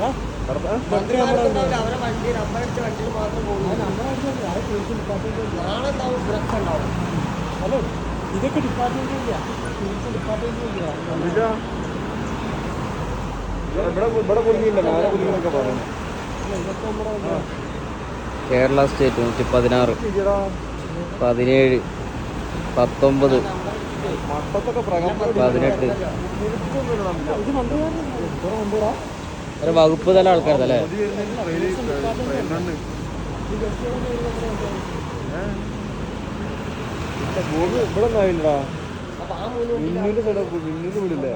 അവരെ വണ്ടി നമ്പർ അടിച്ച വണ്ടിയിൽ മാത്രം പോകുന്നു. നാളെ ഉണ്ടാവും സുരക്ഷ ഉണ്ടാവും ഹലോ ഇതൊക്കെ ഡിപ്പാർട്ട്മെന്റ് ഇല്ല ഡിപ്പാർട്ട്മെന്റ് ഇവിടെ കുടുങ്ങിയില്ല നമ്മുടെ കേരള സ്റ്റേറ്റ് നൂറ്റി പതിനാറ് പതിനേഴ് പത്തൊമ്പത് പതിനെട്ട്. ഒരു വകുപ്പ് തല ആൾക്കാരല്ലേ? ഇവിടെ ഒന്നും ആയില്ലടാ. മിന്നിന്റെ സൈഡ് മിന്നിന്റെ വീടില്ലേ?